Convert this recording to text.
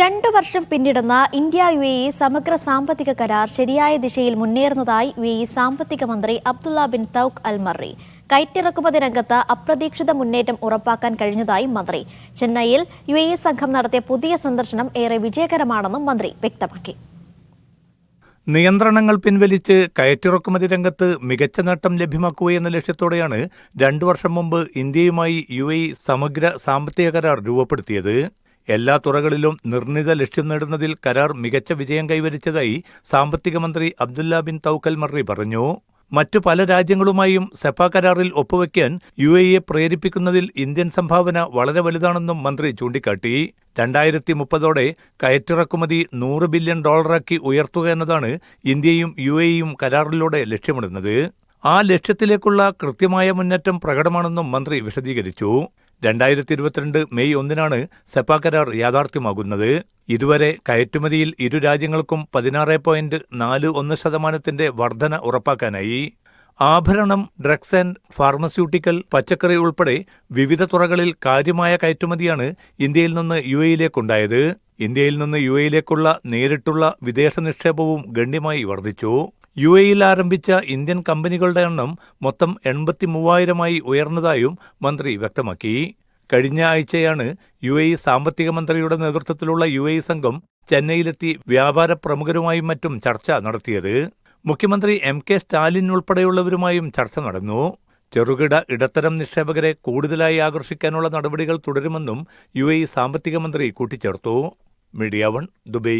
രണ്ടു വർഷം പിന്നിടുന്ന ഇന്ത്യ യു എ ഇ സമഗ്ര സാമ്പത്തിക കരാർ ശരിയായ ദിശയിൽ മുന്നേറുന്നതായി യു എ ഇ സാമ്പത്തിക മന്ത്രി അബ്ദുള്ള ബിൻ തൌക് അൽ മറി കയറ്റിറക്കുമതി രംഗത്ത് അപ്രതീക്ഷിത മുന്നേറ്റം ഉറപ്പാക്കാൻ കഴിഞ്ഞതായി മന്ത്രി. ചെന്നൈയിൽ യു എ ഇ സംഘം നടത്തിയ പുതിയ സന്ദർശനം ഏറെ വിജയകരമാണെന്നും മന്ത്രി വ്യക്തമാക്കി. നിയന്ത്രണങ്ങൾ പിൻവലിച്ച് കയറ്റിറക്കുമതി രംഗത്ത് മികച്ച നേട്ടം ലഭ്യമാക്കുക എന്ന ലക്ഷ്യത്തോടെയാണ് രണ്ടു വർഷം മുമ്പ് ഇന്ത്യയുമായി യു എ സമഗ്ര സാമ്പത്തിക കരാർ രൂപപ്പെടുത്തിയത്. എല്ലാ തുറകളിലും നിർണിത ലക്ഷ്യം നേടുന്നതിൽ കരാർ മികച്ച വിജയം കൈവരിച്ചതായി സാമ്പത്തിക മന്ത്രി അബ്ദുല്ല ബിൻ തൌക്കൽ മറി പറഞ്ഞു. മറ്റു പല രാജ്യങ്ങളുമായും സെപ്പ കരാറിൽ ഒപ്പുവയ്ക്കാൻ യു എ പ്രേരിപ്പിക്കുന്നതിൽ ഇന്ത്യൻ സംഭാവന വളരെ വലുതാണെന്നും മന്ത്രി ചൂണ്ടിക്കാട്ടി. രണ്ടായിരത്തി മുപ്പതോടെ കയറ്റിറക്കുമതി നൂറ് ബില്യൺ ഡോളറാക്കി ഉയർത്തുക എന്നതാണ് ഇന്ത്യയും യു എ ഇയും കരാറിലൂടെ ലക്ഷ്യമിടുന്നത്. ആ ലക്ഷ്യത്തിലേക്കുള്ള കൃത്യമായ മുന്നേറ്റം പ്രകടമാണെന്നും മന്ത്രി വിശദീകരിച്ചു. രണ്ടായിരത്തി ഇരുപത്തിരണ്ട് മെയ് ഒന്നിനാണ് സെപ്പ കരാർ യാഥാർത്ഥ്യമാകുന്നത്. ഇതുവരെ കയറ്റുമതിയിൽ ഇരു രാജ്യങ്ങൾക്കും പതിനാറ് പോയിന്റ് നാല് ഒന്ന് ശതമാനത്തിന്റെ വർധന ഉറപ്പാക്കാനായി. ആഭരണം ഡ്രഗ്സ് ആൻഡ് ഫാർമസ്യൂട്ടിക്കൽ പച്ചക്കറി ഉൾപ്പെടെ വിവിധ തുറകളിൽ കാര്യമായ കയറ്റുമതിയാണ് ഇന്ത്യയിൽ നിന്ന് യു എയിലേക്കുണ്ടായത്. ഇന്ത്യയിൽ നിന്ന് യു എയിലേക്കുള്ള നേരിട്ടുള്ള വിദേശ നിക്ഷേപവും ഗണ്യമായി വർദ്ധിച്ചു. യു എയിൽ ആരംഭിച്ച ഇന്ത്യൻ കമ്പനികളുടെ എണ്ണം മൊത്തം എൺപത്തി മൂവായിരമായി ഉയർന്നതായും മന്ത്രി വ്യക്തമാക്കി. കഴിഞ്ഞ ആഴ്ചയാണ് യു എ സാമ്പത്തിക മന്ത്രിയുടെ നേതൃത്വത്തിലുള്ള യു എ സംഘം ചെന്നൈയിലെത്തി വ്യാപാര പ്രമുഖരുമായും മറ്റും ചർച്ച നടത്തിയത്. മുഖ്യമന്ത്രി എം കെ സ്റ്റാലിൻ ഉൾപ്പെടെയുള്ളവരുമായും ചർച്ച നടന്നു. ചെറുകിട ഇടത്തരം നിക്ഷേപകരെ കൂടുതലായി ആകർഷിക്കാനുള്ള നടപടികൾ തുടരുമെന്നും യു എ സാമ്പത്തിക മന്ത്രി കൂട്ടിച്ചേർത്തു. Media one Dubai.